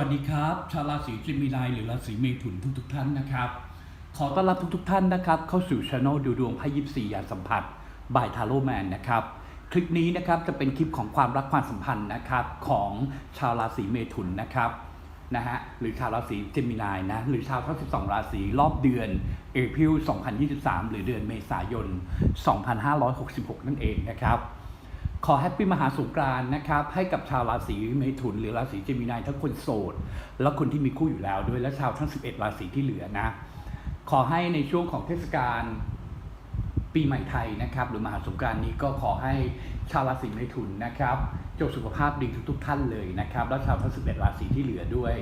วัสดีครับชาวราศีจิมินายหรือราศีเมถุนทุกทท่านนะครับ ขอต้อนรับทุกทท่านนะครับ เข้าสู่ช anel ดูดวงไพ่ยิปซียานสัมผัสบายทาโร่แมนนะครับคลิปนี้นะครับจะเป็นคลิปของความรักความสัมพันธ์นะครับของชาวราศีเมถุนนะครับนะฮะหรือชาวราศีเจมินายนะหรือชาวทั้ง 12 ราศีรอบเดือนเอพิล2023 หรือเดือนเมษายน 2566 นั่นเองนะครับ ขอแฮปปี้มหาสงกรานนะครับให้กับชาวราศีเมถุนหรือราศีเจมินายทั้งคนโสด และคนที่มีคู่อยู่แล้วด้วยและชาวทั้ง 11 ราศีที่เหลือนะ ขอให้ในช่วงของเทศกาลปีใหม่ไทยนะครับ หรือมหาสงกรานนี้ก็ขอให้ชาวราศีเมถุนนะครับจงสุขภาพดีทุกๆท่านเลยนะครับ และชาวทั้ง 11 ราศีที่เหลือด้วย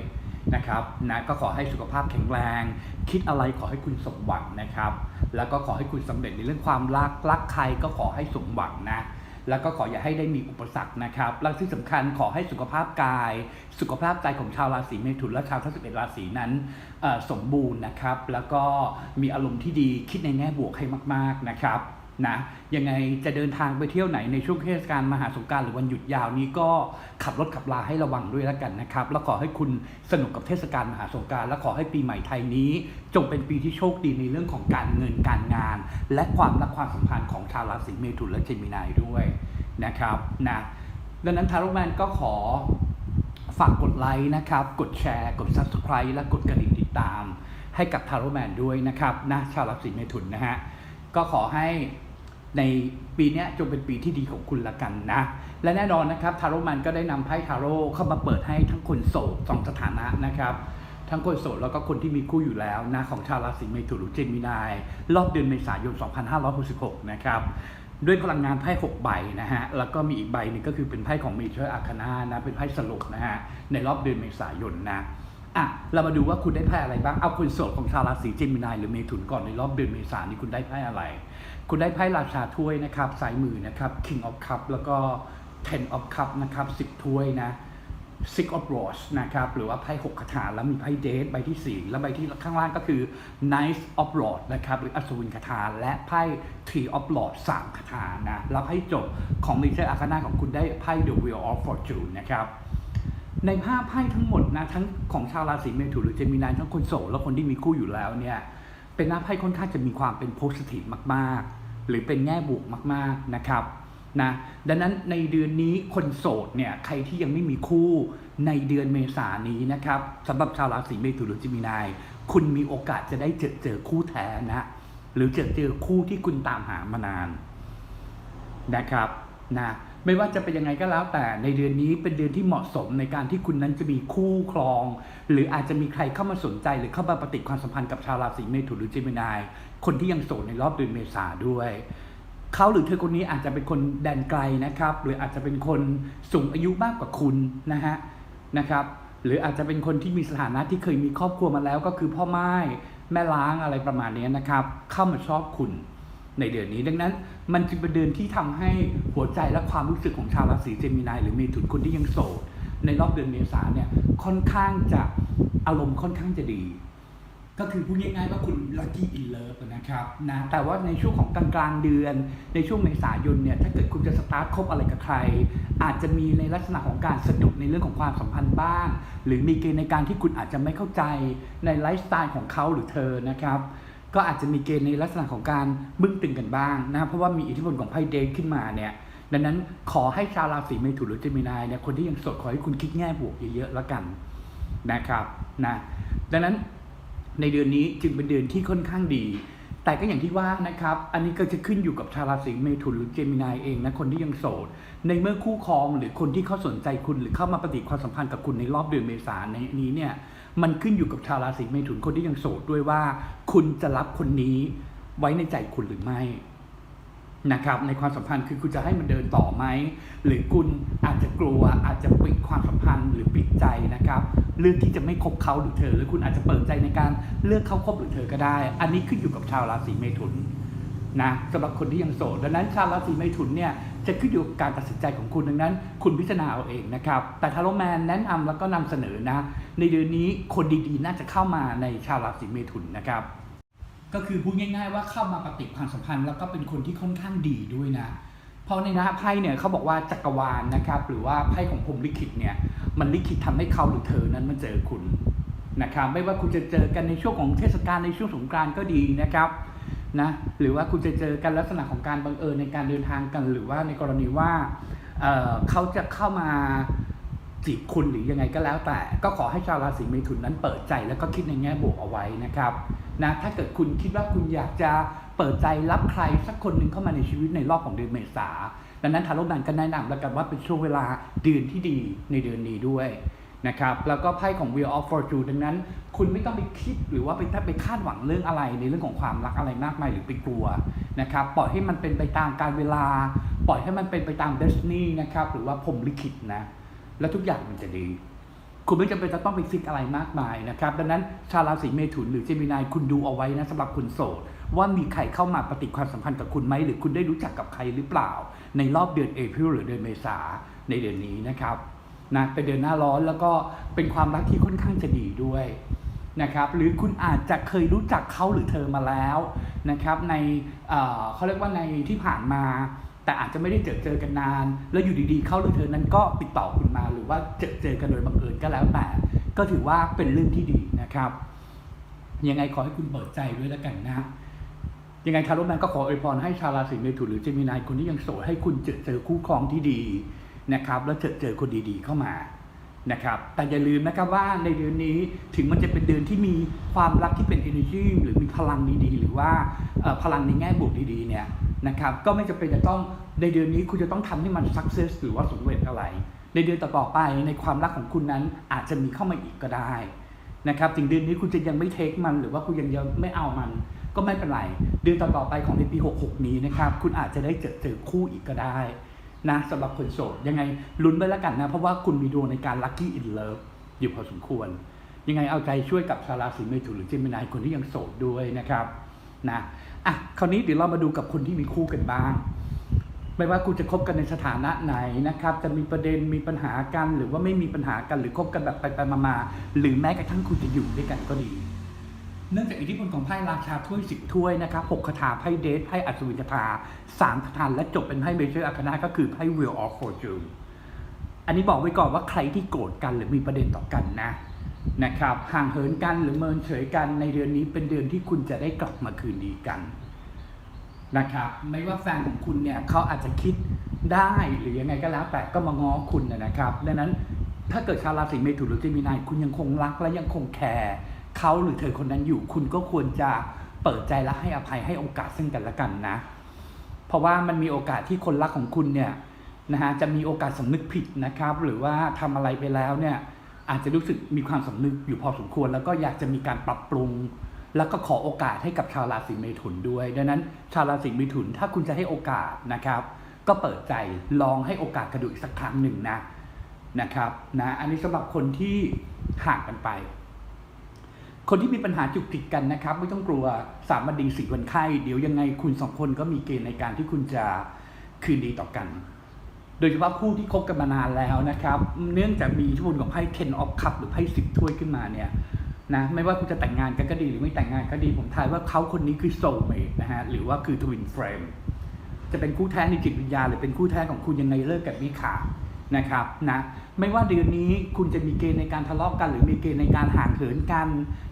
นะครับนะก็ขอให้สุขภาพแข็งแรง คิดอะไรขอให้คุณสมหวังนะครับ แล้วก็ขอให้คุณสำเร็จในเรื่องความรักรักใครก็ขอให้สมหวังนะ แล้วก็ขออย่าให้ได้มีอุปสรรคนะครับและที่สำคัญขอให้สุขภาพกาย สุขภาพใจของชาวราศีเมถุนและชาวทั้ง11ราศีนั้นสมบูรณ์นะครับ แล้วก็มีอารมณ์ที่ดีคิดในแง่บวกให้มาก ๆนะครับ นะยังไงจะเดินทางไปเที่ยวไหนในช่วงเทศกาลมหาสงการหรือวันหยุดยาวนี้ก็ขับรถขับลาให้ระวังด้วยแล้วกันนะครับ แล้วขอให้คุณสนุกกับเทศกาลมหาสงการและขอให้ปีใหม่ไทยนี้ จงเป็นปีที่โชคดีในเรื่องของการเงินการงาน และความรักความสัมพันธ์ของชาวราศีเมถุนและเจมินายด้วยนะครับนะดังนั้นทารุแมนก็ขอฝากกดไลค์นะครับ กดแชร์ กด Subscribe และกดกระดิ่งติดตาม ให้กับทารุแมนด้วยนะครับนะชาวราศีเมถุนนะฮะก็ขอให้ ในปีนี้จงเป็นปีที่ดีของคุณละกันนะ และแน่นอนนะครับทาโร่แมนก็ได้นำไพ่ทาโร่เข้ามาเปิดให้ทั้งคนโสดสองสถานะนะครับ ทั้งคนโสดแล้วก็คนที่มีคู่อยู่แล้วนะของชาวราศีเมถุนหรือเจมินายรอบเดือนเมษายน 2566 นะครับด้วยพลังงานไพ่6ใบนะฮะ แล้วก็มีอีกใบนึงก็คือเป็นไพ่ของเมเจอร์อาคานานะ เป็นไพ่สรุปนะฮะ ในรอบเดือนเมษายนนะ อะเรามาดูว่าคุณได้ไพ่อะไรบ้าง เอาคนโสดของชาวราศีเจมินายหรือเมถุนก่อนในรอบเดือนเมษายนนี้คุณได้ไพ่อะไร คุณได้ไพ่ราชาถ้วยนะครับสายมือนะครับ King of Cup แล้วก็ Ten of Cup นะครับ10ถ้วยนะ Six of Rods นะครับ หรือว่าไพ่หกคาถาแล้วมีไพ่เดทใบที่ 4 และใบที่ข้างล่างก็คือ Knight of Rods นะครับ หรืออัศวินคาถาและไพ่ Three of Rods สามคาถานะ แล้วไพ่จบของมิเชอร์อาคานาของคุณได้ไพ่ The Wheel of Fortune นะครับ ในภาพไพ่ทั้งหมดนะทั้งของชาวราศีเมถุนหรือเจมินายทั้งคนโสดและคนที่มีคู่อยู่แล้วเนี่ยเป็นหน้าไพ่ค่อนข้างจะมีความเป็นโพสิทีฟมากๆ หรือเป็นแง่บวกมากๆนะครับนะดังนั้นในเดือนนี้คนโสดเนี่ยใครที่ยังไม่มีคู่ในเดือนเมษายนนี้นะครับสำหรับชาวราศีเมถุนหรือเจมินายคุณมีโอกาสจะได้เจอเจอคู่แท้นะหรือเจอเจอคู่ที่คุณตามหามานานนะครับนะ ไม่ว่าจะเป็นยังไงก็แล้วแต่ในเดือนนี้เป็นเดือนที่เหมาะสมในการที่คุณนั้นจะมีคู่ครอง หรืออาจจะมีใครเข้ามาสนใจหรือเข้ามาปฏิความสัมพันธ์กับชาวราศีเมถุนหรือเจมินาย คนที่ยังโสดในรอบเดือนเมษาด้วยเขาหรือเธอคนนี้อาจจะเป็นคนแดนไกลนะครับ หรืออาจจะเป็นคนสูงอายุมากกว่าคุณนะฮะนะครับ หรืออาจจะเป็นคนที่มีสถานะที่เคยมีครอบครัวมาแล้วก็คือพ่อไม้แม่ล้างอะไรประมาณนี้นะครับ เข้ามาชอบคุณ ในเดือนนี้ ดังนั้น มันจึงเป็นเดือนที่ทำให้หัวใจและความรู้สึกของชาวราศีเจมินายหรือเมถุนคนที่ยังโสดในรอบเดือนเมษาเนี่ยค่อนข้างจะอารมณ์ค่อนข้างจะดี ก็คือพูดง่ายๆว่าคุณ lucky in love นะครับนะแต่ว่าในช่วงของกลางๆเดือน ในช่วงเมษายนเนี่ยถ้าเกิดคุณจะสตาร์ทคบอะไรกับใคร อาจจะมีในลักษณะของการสะดุดในเรื่องของความสัมพันธ์บ้าง หรือมีเกณฑ์ในการที่คุณอาจจะไม่เข้าใจในไลฟ์สไตล์ของเขาหรือเธอนะครับ ก็อาจจะมีเกณฑ์ในลักษณะของการบึ้งตึงกันบ้างนะเพราะว่ามีอิทธิพลของไพ่เดทขึ้นมาเนี่ยดังนั้นขอให้ชาวราศีเมถุนหรือเจมินายเนี่ยคนที่ยังโสดขอให้คุณคิดแง่บวกเยอะๆแล้วกันนะครับนะดังนั้นในเดือนนี้จึงเป็นเดือนที่ค่อนข้างดี แต่ก็อย่างที่ว่านะครับ อันนี้ก็จะขึ้นอยู่กับชาวราศีเมถุนหรือเจมินายเองนะคนที่ยังโสด ในเมื่อคู่ครองหรือคนที่เขาสนใจคุณหรือเข้ามาปฏิความสัมพันธ์กับคุณในรอบเดือนเมษายนนี้เนี่ย มันขึ้นอยู่กับชาวราศีเมถุนคนที่ยังโสดด้วยว่า คุณจะรับคนนี้ไว้ในใจคุณหรือไม่นะครับในความสัมพันธ์คือคุณจะให้มันเดินต่อไหมหรือคุณอาจจะกลัวอาจจะปิดความสัมพันธ์หรือปิดใจนะครับเลือกที่จะไม่คบเขาหรือเธอ หรือคุณอาจจะเปิดใจในการเลือกเขาคบหรือเธอก็ได้ อันนี้ขึ้นอยู่กับชาวราศีเมถุน นะสำหรับคนที่ยังโสด ดังนั้นชาวราศีเมถุนเนี่ยจะขึ้นอยู่กับการตัดสินใจของคุณดังนั้น คุณพิจารณาเอาเองนะครับ แต่ทาโรแมนแนะนำแล้วก็นำเสนอนะ ในเดือนนี้คนดีๆ น่าจะเข้ามาในชาวราศีเมถุนนะครับ ก็คือพูดง่าย ๆ ว่าเข้ามาปฏิความสัมพันธ์แล้วก็เป็นคนที่ค่อนข้างดีด้วยนะเพราะในหน้าไพ่เนี่ยเขาบอกว่าจักรวาลนะครับ หรือว่าไพ่ของพรหมลิขิตเนี่ย มันลิขิตทำให้เขาหรือเธอนั้นมาเจอคุณนะครับ ไม่ว่าคุณจะเจอกันในช่วงของเทศกาลในช่วงสงกรานต์ก็ดีนะครับ นะหรือว่าคุณจะเจอกันลักษณะของการบังเอิญในการเดินทางกัน หรือว่าในกรณีว่าเเขาจะเข้ามาจีบคุณหรือยังไงก็แล้วแต่ ก็ขอให้ชาวราศีเมถุนนั้นเปิดใจแล้วก็คิดในแง่บวกเอาไว้นะครับนะถ้าเกิดคุณคิดว่าคุณอยากจะเปิดใจรับใครสักคนหนึ่งเข้ามาในชีวิตในรอบของเดือนเมษาดังนั้นทาโร่แมนก็แนะนำแล้วกันว่าเป็นช่วงเวลาเดือนที่ดีในเดือนนี้ด้วย นะครับแล้วก็ไพ่ของ Wheel of Fortune ดังนั้น คุณไม่ต้องไปคิดหรือว่าไปไปคาดหวังเรื่องอะไรในเรื่องของความรักอะไรมากมายหรือไปกลัวนะครับปล่อยให้มันเป็นไปตามการเวลา ปล่อยให้มันเป็นไปตามเดสนีนะครับหรือว่าพรหมลิขิตนะ แล้วทุกอย่างมันจะดี คุณไม่จำเป็นจะต้องไปฟิกอะไรมากมายนะครับดังนั้นชาวราศีเมถุนหรือเจมินายคุณดูเอาไว้นะสำหรับคุณโสดว่ามีใครเข้ามาปฏิความสัมพันธ์กับคุณไหม หรือคุณได้รู้จักกับใครหรือเปล่า ในรอบเดือนเอพ i l หรือเดือนเมษาในเดือนนี้นะครับ นะเป็นเดือนหน้าร้อนแล้วก็เป็นความรักที่ค่อนข้างจะดีด้วยนะครับหรือคุณอาจจะเคยรู้จักเขาหรือเธอมาแล้วนะครับในเเขาเรียกว่าในที่ผ่านมา แต่อาจจะไม่ได้เจอเจอกันนาน แล้วอยู่ดีๆเขาหรือเธอนั้นก็ติดต่อคุณมาหรือว่าเจอเจอกันโดยบังเอิญก็แล้วแต่ ก็ถือว่าเป็นเรื่องที่ดีนะครับยังไงขอให้คุณเปิดใจด้วยแล้วกันนะยังไงคาร์โรแมนก็ขออวยพรให้ชาวราศีเมถุนหรือเจมินายคนที่ยังโสดให้คุณเจอเจอคู่ครองที่ดี นะครับแล้วเจอเจอคนดีๆเข้ามานะครับแต่อย่าลืมนะครับว่าในเดือนนี้ถึงมันจะเป็นเดือนที่มีความรักที่เป็น energy หรือมีพลังดีๆ หรือว่าพลังในแง่บวกดีๆเนี่ยนะครับก็ไม่จำเป็นจะต้องในเดือนนี้คุณจะต้องทำให้มัน success หรือว่าสำเร็จอะไร ในเดือนต่อไปในความรักของคุณนั้นอาจจะมีเข้ามาอีกก็ได้นะครับถึงเดือนนี้คุณจะยังไม่เทคมัน หรือว่าคุณยังยังไม่เอามัน ก็ไม่เป็นไรเดือนต่อไปของในปี 66 นี้นะครับคุณอาจจะได้เจอเจอคู่อีกก็ได้ นะสำหรับคนโสดยังไงลุ้นไปแล้วกันนะ เพราะว่าคุณมีดวงในการ lucky in love อยู่พอสมควร ยังไงเอาใจช่วยกับชาวราศีเมถุนหรือเจมินายคนที่ยังโสดด้วยนะครับนะอะคราวนี้เดี๋ยวเรามาดูกับคนที่มีคู่กันบ้าง ไม่ว่าคุณจะคบกันในสถานะไหนนะครับ จะมีประเด็นมีปัญหากัน หรือว่าไม่มีปัญหากันหรือคบกันแบบไปไปๆมาๆหรือแม้กระทั่งคุณจะอยู่ด้วยกันก็ดี เนื่องจากอิทธิพลของไพ่ราชาถ้วยสิบถ้วยนะครับหกคาถาไพ่เดทไพ่อัศวินคาถาสามคาถาและจบเป็นไพ่เบเชอร์อาคนาก็คือไพ่ Wheel of Fortune อันนี้บอกไว้ก่อนว่าใครที่โกรธกันหรือมีประเด็นต่อกันนะนะครับห่างเหินกันหรือเมินเฉยกันในเดือนนี้เป็นเดือนที่คุณจะได้กลับมาคืนดีกันนะครับไม่ว่าแฟนของคุณเนี่ยเขาอาจจะคิดได้หรือยังไงก็แล้วแต่ก็มาง้อคุณนะนะครับ ดังนั้นถ้าเกิดชาวราศีเมถุนหรือเจมินายคุณยังคงรักและยังคงแคร์ เขาหรือเธอคนนั้นอยู่ คุณก็ควรจะเปิดใจและให้อภัยให้โอกาสซึ่งกันและกันนะ เพราะว่ามันมีโอกาสที่คนรักของคุณเนี่ยนะฮะจะมีโอกาสสำนึกผิดนะครับ หรือว่าทำอะไรไปแล้วเนี่ยอาจจะรู้สึกมีความสำนึกอยู่พอสมควร แล้วก็อยากจะมีการปรับปรุง แล้วก็ขอโอกาสให้กับชาวราศีเมถุนด้วย ดังนั้นชาวราศีเมถุนถ้าคุณจะให้โอกาสนะครับ ก็เปิดใจลองให้โอกาสกระดูกอีกสักครั้งหนึ่งนะนะครับนะอันนี้สำหรับคนที่ห่างกันไป คนที่มีปัญหาจุกจิกกันนะครับ ไม่ต้องกลัวสามวันดีสี่วันไข้เดี๋ยวยังไงคุณสองคนก็มีเกณฑ์ในการที่คุณจะคืนดีต่อกัน โดยเฉพาะคู่ที่คบกันมานานแล้วนะครับ เนื่องจากมีอิทธิพลของไพ่ Ten of Cup หรือไพ่สิบถ้วยขึ้นมาเนี่ยนะไม่ว่าคุณจะแต่งงานกันก็ดีหรือไม่แต่งงานก็ดี ผมทายว่าเขาคนนี้คือ soul mate นะฮะหรือว่าคือ twin flame จะเป็นคู่แท้ในจิตวิญญาณหรือเป็นคู่แท้ของคุณยังไงเลิกกันไม่ขาด นะครับนะไม่ว่าเดือนนี้คุณจะมีเกณฑ์ในการทะเลาะกัน หรือมีเกณฑ์ในการห่างเหินกัน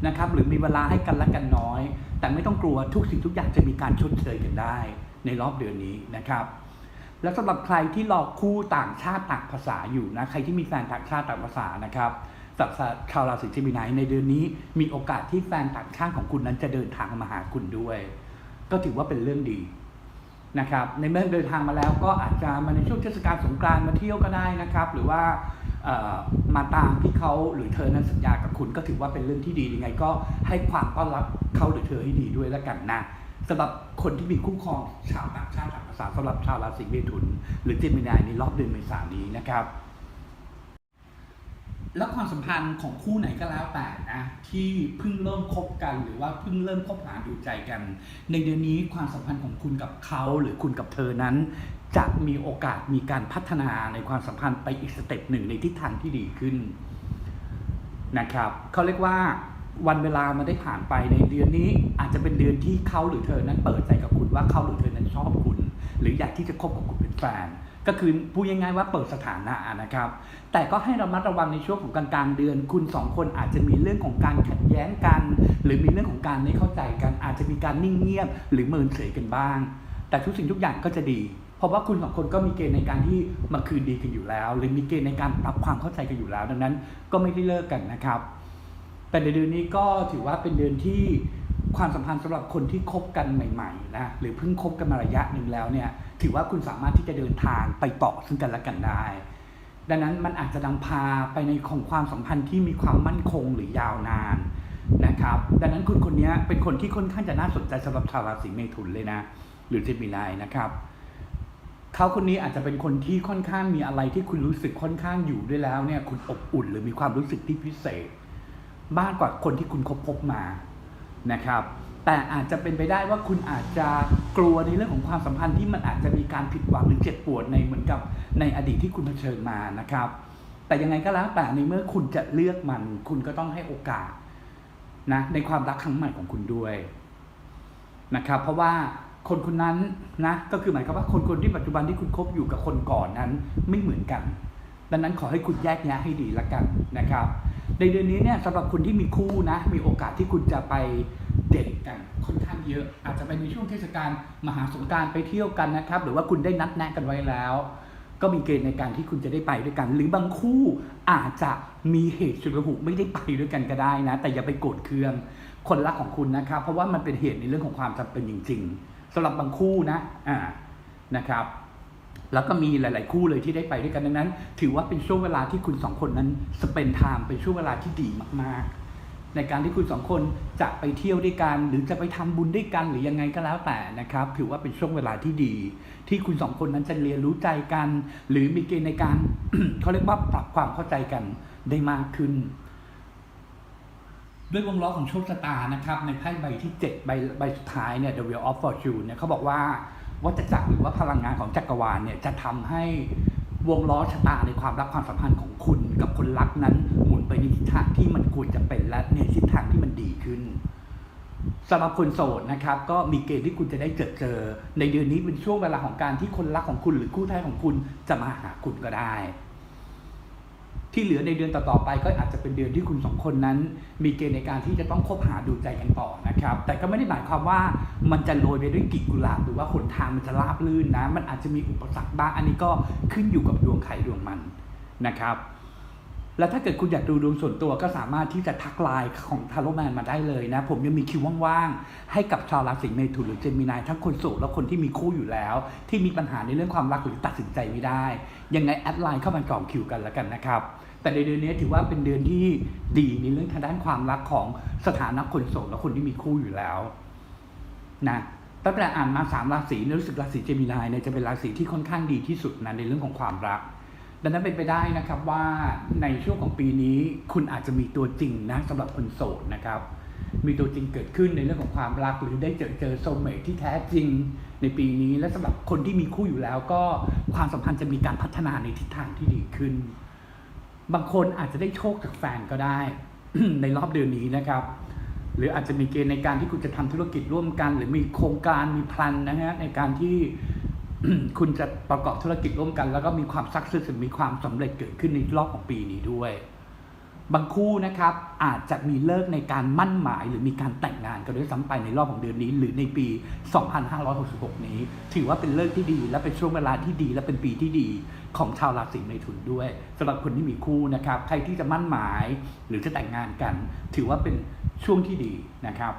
นะครับหรือมีเวลาให้กันและกันน้อย แต่ไม่ต้องกลัวทุกสิ่งทุกอย่างจะมีการชดเชยกันได้ ในรอบเดือนนี้นะครับ แล้วสำหรับใครที่รอคู่ต่างชาติต่างภาษาอยู่นะใครที่มีแฟนต่างชาติต่างภาษานะครับสำหรับชาวราศีเจมินายในเดือนนี้มีโอกาสที่แฟนต่างชาติของคุณนั้นจะเดินทางมาหาคุณด้วย ก็ถือว่าเป็นเรื่องดี นะครับในเมื่อเดินทางมาแล้วก็อาจจะมาในช่วงเทศกาลสงกรานต์มาเที่ยวก็ได้นะครับ หรือว่ามาตามที่เขาหรือเธอนั้นสัญญากับคุณก็ถือว่าเป็นเรื่องที่ดียังไง ก็ให้ความต้อนรับเขาหรือเธอให้ดีด้วยแล้วกันนะสำหรับคนที่มีคู่ครองชาวต่างชาติต่างภาษาสำหรับชาวราศีเมถุน หรือเจมินายในรอบเดือนเมษายนนี้นะครับ แล้วความสัมพันธ์ของคู่ไหนก็แล้วแต่นะที่เพิ่งเริ่มคบกันหรือว่าเพิ่งเริ่มคบหาดูใจกัน ในเดือนนี้ความสัมพันธ์ของคุณกับเขาหรือคุณกับเธอนั้น จะมีโอกาสมีการพัฒนาในความสัมพันธ์ไปอีกสเต็ปหนึ่งในทิศทางที่ดีขึ้นนะครับเขาเรียกว่าวันเวลามันได้ผ่านไปในเดือนนี้อาจจะเป็นเดือนที่เขาหรือเธอนั้นเปิดใจกับคุณว่าเขาหรือเธอนั้นชอบคุณ หรืออยากที่จะคบกับคุณเป็นแฟน ก็คือพูดง่ายๆว่าเปิดสถานะนะครับ แต่ก็ให้ระมัดระวังในช่วงของกลางๆเดือน คุณสองคนอาจจะมีเรื่องของการขัดแย้งกัน หรือมีเรื่องของการไม่เข้าใจกัน อาจจะมีการนิ่งเงียบ หรือเมินเฉยกันบ้าง แต่ทุกสิ่งทุกอย่างก็จะดี เพราะว่าคุณสองคนก็มีเกณฑ์ในการที่มาคืนดีกันอยู่แล้ว หรือมีเกณฑ์ในการปรับความเข้าใจกันอยู่แล้ว ดังนั้นก็ไม่ได้เลิกกันนะครับ แต่ในเดือนนี้ก็ถือว่าเป็นเดือนที่ความสัมพันธ์สำหรับคนที่คบกันใหม่ๆนะหรือเพิ่งคบกันมาระยะหนึ่งแล้วเนี่ย ถือว่าคุณสามารถที่จะเดินทางไปต่อซึ่งกันและกันได้ ดังนั้นมันอาจจะนำพาไปในของความสัมพันธ์ที่มีความมั่นคงหรือยาวนานนะครับ ดังนั้นคุณคนนี้เป็นคนที่ค่อนข้างจะน่าสนใจสำหรับชาวราศีเมถุนเลยนะ หรือเจมินายนะครับเขาคนนี้อาจจะเป็นคนที่ค่อนข้างมีอะไรที่คุณรู้สึกค่อนข้างอยู่ด้วยแล้วเนี่ยคุณอบอุ่นหรือมีความรู้สึกที่พิเศษ มากกว่าคนที่คุณคบพบมานะครับ แต่อาจจะเป็นไปได้ว่าคุณอาจจะกลัวในเรื่องของความสัมพันธ์ที่มันอาจจะมีการผิดหวังหรือเจ็บปวดในเหมือนกับในอดีตที่คุณเผชิญมานะครับ แต่ยังไงก็แล้วแต่ในเมื่อคุณจะเลือกมัน คุณก็ต้องให้โอกาสนะในความรักครั้งใหม่ของคุณด้วยนะครับ เพราะว่าคนคนนั้นนะก็คือหมายความว่าคนคนที่ปัจจุบันที่คุณคบอยู่กับคนก่อนนั้นไม่เหมือนกัน ดังนั้นขอให้คุณแยกแยะให้ดีละกันนะครับ ในเดือนนี้เนี่ยสำหรับคนที่มีคู่นะมีโอกาสที่คุณจะไป เดทกันค่อนข้างเยอะ อาจจะไปในช่วงเทศกาลมหาสงการไปเที่ยวกันนะครับ หรือว่าคุณได้นัดแนะกันไว้แล้ว ก็มีเกณฑ์ในการที่คุณจะได้ไปด้วยกัน หรือบางคู่อาจจะมีเหตุฉุกระหุกไม่ได้ไปด้วยกันก็ได้นะ แต่อย่าไปโกรธเคืองคนรักของคุณนะครับ เพราะว่ามันเป็นเหตุในเรื่องของความจำเป็นจริง ๆสำหรับบางคู่นะอ่านะครับแล้วก็มีหลาย ๆ คู่เลยที่ได้ไปด้วยกันดังนั้น ถือว่าเป็นช่วงเวลาที่คุณสองคนนั้นสเปนไทม์เป็นช่วงเวลาที่ดีมาก ๆ ในการที่คุณสองคนจะไปเที่ยวด้วยกัน หรือจะไปทำบุญด้วยกันหรือยังไงก็แล้วแต่นะครับถือว่าเป็นช่วงเวลาที่ดี ที่คุณสองคนนั้นจะเรียนรู้ใจกัน หรือมีเกณฑ์ในการเขาเรียกว่าปรับความเข้าใจกันได้มากขึ้น ด้วยวงล้อของโชคชะตานะครับ ในไพ่ใบที่ 7 ใบใบสุดท้ายเนี่ย The Wheel of Fortune เนี่ยเขาบอกว่าวัฏจักรหรือว่าพลังงานของจักรวาลเนี่ยจะทำให้ วงล้อชะตาในความรักความสัมพันธ์ของคุณกับคนรักนั้น หมุนไปในทิศทางที่มันควรจะเป็นและในทิศทางที่มันดีขึ้นสำหรับคนโสดนะครับ ก็มีเกณฑ์ที่คุณจะได้เจอเจอ ในเดือนนี้เป็นช่วงเวลาของการที่คนรักของคุณหรือคู่แท้ของคุณจะมาหาคุณก็ได้ ที่เหลือในเดือนต่อๆไป ก็อาจจะเป็นเดือนที่คุณสองคนนั้น มีเกณฑ์ในการที่จะต้องคบหาดูใจกันต่อนะครับ แต่ก็ไม่ได้หมายความว่ามันจะโรยไปด้วยกิ่งกุหลาบหรือว่าหนทางมันจะราบลื่นนะ มันอาจจะมีอุปสรรคบ้าง อันนี้ก็ขึ้นอยู่กับดวงใครดวงมันนะครับ แล้วถ้าเกิดคุณอยากดูดวงส่วนตัวก็สามารถที่จะทักไลน์ของทาโรแมนมาได้เลยนะ ผมยังมีคิวว่างๆ ให้กับชาวราศีเมถุนหรือเจมินายทั้งคนโสดและคนที่มีคู่อยู่แล้ว ที่มีปัญหาในเรื่องความรักหรือตัดสินใจไม่ได้ ยังไงแอดไลน์เข้ามาจองคิวกันแล้วกันนะครับ แต่ในเดือนนี้ถือว่าเป็นเดือนที่ดีในเรื่องทางด้านความรักของสถานะคนโสดและคนที่มีคู่อยู่แล้วนะตั้งแต่อ่านมาสามราศีเนี่ยรู้สึกราศีเจมินายเนี่ยจะเป็นราศีที่ค่อนข้างดีที่สุดนะในเรื่องของความรัก ดังนั้นเป็นไปได้นะครับว่าในช่วงของปีนี้คุณอาจจะมีตัวจริงนะสำหรับคนโสดนะครับ มีตัวจริงเกิดขึ้นในเรื่องของความรักหรือได้เจอเจอโซเมทที่แท้จริงในปีนี้ และสำหรับคนที่มีคู่อยู่แล้วก็ความสัมพันธ์จะมีการพัฒนาในทิศทางที่ดีขึ้น บางคนอาจจะได้โชคจากแฟนก็ได้ ในรอบเดือนนี้นะครับ หรืออาจจะมีเกณฑ์ในการที่คุณจะทำธุรกิจร่วมกัน หรือมีโครงการมีพลันนะฮะในการที่ คุณจะประกอบธุรกิจร่วมกัน แล้วก็มีความสักเซสมีความสำเร็จเกิดขึ้นในรอบของปีนี้ด้วย บางคู่นะครับอาจจะมีเลิกในการมั่นหมาย หรือมีการแต่งงานกันด้วยซ้ำไปในรอบของเดือนนี้ หรือในปี 2566 นี้ ถือว่าเป็นเลิกที่ดี และเป็นช่วงเวลาที่ดีและเป็นปีที่ดีของชาวราศีเมถุนด้วยสำหรับคนที่มีคู่นะครับ ใครที่จะมั่นหมายหรือจะแต่งงานกัน ถือว่าเป็นช่วงที่ดีนะครับ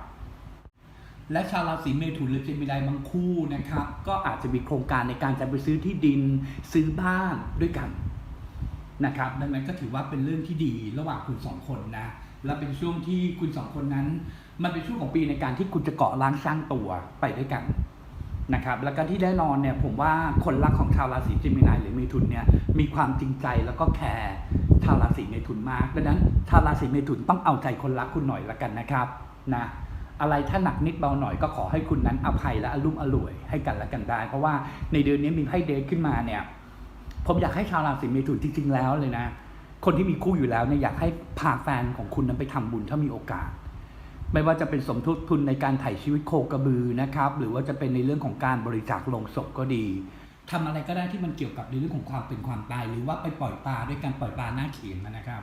และชาวราศีเมถุนหรือเจมินายบางคู่นะครับ ก็อาจจะมีโครงการในการจะไปซื้อที่ดินซื้อบ้านด้วยกันนะครับ ดังนั้นก็ถือว่าเป็นเรื่องที่ดีระหว่างคุณสองคนนะและเป็นช่วงที่คุณสองคนนั้น มันเป็นช่วงของปีในการที่คุณจะเกาะล้างสร้างตัวไปด้วยกันนะครับ แล้วก็ที่แน่นอนเนี่ยผมว่าคนรักของชาวราศีเจมินายหรือเมถุนเนี่ยมีความจริงใจแล้วก็แคร์ชาวราศีเมถุนมากดังนั้นชาวราศีเมถุนต้องเอาใจคนรักคุณหน่อยละกันนะครับนะ อะไรถ้าหนักนิดเบาหน่อยก็ขอให้คุณนั้นอภัยและอารมณ์อร่วยให้กันและกันได้ เพราะว่าในเดือนนี้มีไพ่เดทขึ้นมาเนี่ยผมอยากให้ชาวราศีเมถุนจริงๆแล้วเลยนะ คนที่มีคู่อยู่แล้วเนี่ยอยากให้พาแฟนของคุณนั้นไปทำบุญถ้ามีโอกาส ไม่ว่าจะเป็นสมทบทุนในการไถ่ชีวิตโคกระบือนะครับ หรือว่าจะเป็นในเรื่องของการบริจาคลงศพก็ดีทำอะไรก็ได้ที่มันเกี่ยวกับในเรื่องของความเป็นความตาย หรือว่าไปปล่อยปลาด้วยการปล่อยปลาหน้าเขียงนะครับ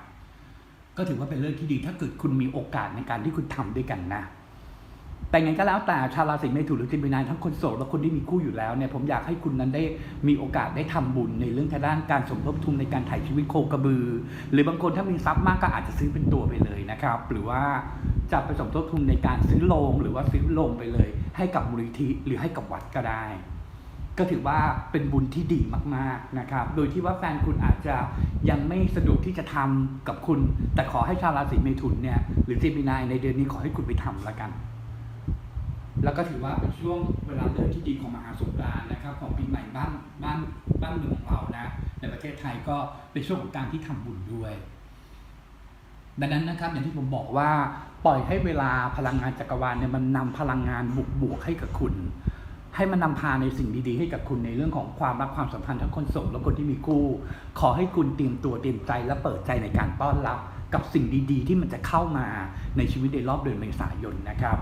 ก็ถือว่าเป็นเรื่องที่ดีถ้าเกิดคุณมีโอกาสในการที่คุณทำด้วยกันนะ แต่ไงก็แล้วแต่ชาวราศีเมถุนหรือจิมินายทั้งคนโสดและคนที่มีคู่อยู่แล้วเนี่ยผมอยากให้คุณนั้นได้มีโอกาสได้ทำบุญในเรื่องทางด้านการสมทบทุนในการถ่ายชีวิตโคกระบือ หรือบางคนถ้ามีทรัพย์มากก็อาจจะซื้อเป็นตัวไปเลยนะครับ หรือว่าจะไปสมทบทุนในการซื้อโรงหรือว่าซื้อโรงไปเลย ให้กับมูลนิธิหรือให้กับวัดก็ได้ ก็ถือว่าเป็นบุญที่ดีมากๆนะครับ โดยที่ว่าแฟนคุณอาจจะยังไม่สะดวกที่จะทำกับคุณ แต่ขอให้ชาวราศีเมถุนเนี่ยหรือเจมินายในเดือนนี้ขอให้คุณไปทำละกัน แล้วก็ถือว่าเป็นช่วงเวลาเริ่มที่ดีของมหาสงกรานต์นะครับ ของปีใหม่บ้านบ้านบ้านเมืองของเรานะในประเทศไทยก็เป็นช่วงของการที่ทำบุญด้วย ดังนั้นนะครับอย่างที่ผมบอกว่าปล่อยให้เวลาพลังงานจักรวาลเนี่ยมันนำพลังงานบวกบวกๆให้กับคุณ ให้มันนำพาในสิ่งดีๆ ให้กับคุณในเรื่องของความรักความสัมพันธ์ทั้งคนโสดและคนที่มีคู่ ขอให้คุณเตรียมตัวเตรียมใจและเปิดใจในการต้อนรับ กับสิ่งดีๆ ที่มันจะเข้ามาในชีวิตในรอบเดือนเมษายนนะครับ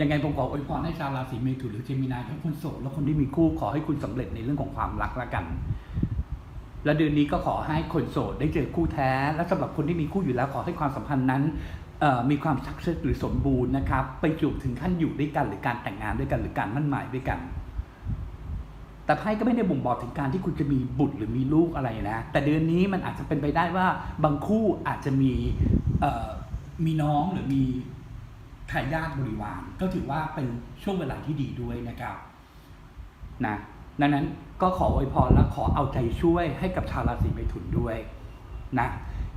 ยังไงผมขออวยพรให้ชาวราศีเมถุนหรือเจมินายทั้งคนโสดและคนที่มีคู่ขอให้คุณสำเร็จในเรื่องของความรักละกัน และเดือนนี้ก็ขอให้คนโสดได้เจอคู่แท้ และสำหรับคนที่มีคู่อยู่แล้วขอให้ความสัมพันธ์นั้นมีความสักเซสหรือสมบูรณ์นะครับ ไปจูบถึงขั้นอยู่ด้วยกันหรือการแต่งงานด้วยกันหรือการมั่นหมายด้วยกัน แต่ไพ่ก็ไม่ได้บ่งบอกถึงการที่คุณจะมีบุตรหรือมีลูกอะไรนะ แต่เดือนนี้มันอาจจะเป็นไปได้ว่าบางคู่อาจจะมีมีน้องหรือมี ทายาทบริวารก็ถือว่าเป็นช่วงเวลาที่ดีด้วยนะครับนะดังนั้นก็ขออวยพรและขอเอาใจช่วยให้กับชาวราศีเมถุนด้วยนะ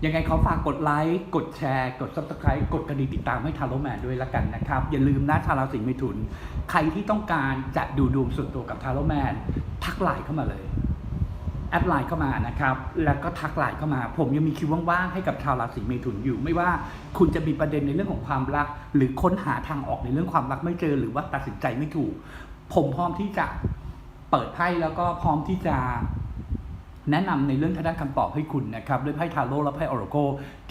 ยังไงขอฝากกดไลค์กดแชร์ กด subscribe กดกระดิ่งติดตามให้ทาโร่แมนด้วยละกันนะครับ อย่าลืมนะชาวราศีเมถุน ใครที่ต้องการจะดูดวงส่วนตัวกับทาโร่แมนทักไลน์เข้ามาเลย แอดไลน์เข้ามานะครับ แล้วก็ทักไลน์เข้ามา ผมยังมีคิวว่างๆให้กับชาวราศีเมถุนอยู่ ไม่ว่าคุณจะมีประเด็นในเรื่องของความรัก หรือค้นหาทางออกในเรื่องความรักไม่เจอ หรือว่าตัดสินใจไม่ถูก ผมพร้อมที่จะเปิดไพ่แล้วก็พร้อมที่จะแนะนำในเรื่องทางด้านคำตอบให้คุณนะครับด้วยไพ่ทาโร่และไพ่ออร์โก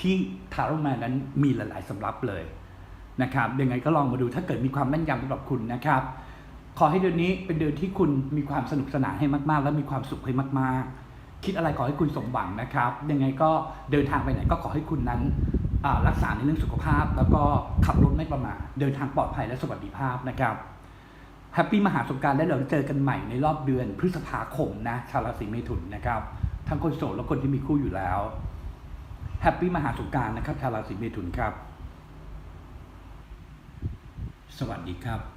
ที่ทาโร่มนนั้นมีหลาย ๆสำรับเลยนะครับยังไงก็ลองมาดูถ้าเกิดมีความแม่นยำสำหรับคุณนะครับ ขอให้เดือนนี้เป็นเดือนที่คุณมีความสนุกสนานให้มาก ๆ และมีความสุขให้มาก ๆ คิดอะไรขอให้คุณสมหวังนะครับ ยังไงก็เดินทางไปไหนก็ขอให้คุณนั้นรักษาในเรื่องสุขภาพ แล้วก็ขับรถไม่ประมาทเดินทางปลอดภัยและสวัสดิภาพนะครับแฮปปี้มหาสงการและเดี๋ยวเจอกันใหม่ในรอบเดือนพฤษภาคมนะชาวราศีเมถุนนะครับ ทั้งคนโสดและคนที่มีคู่อยู่แล้วแฮปปี้มหาสงการนะครับชาวราศีเมถุนครับ สวัสดีครับ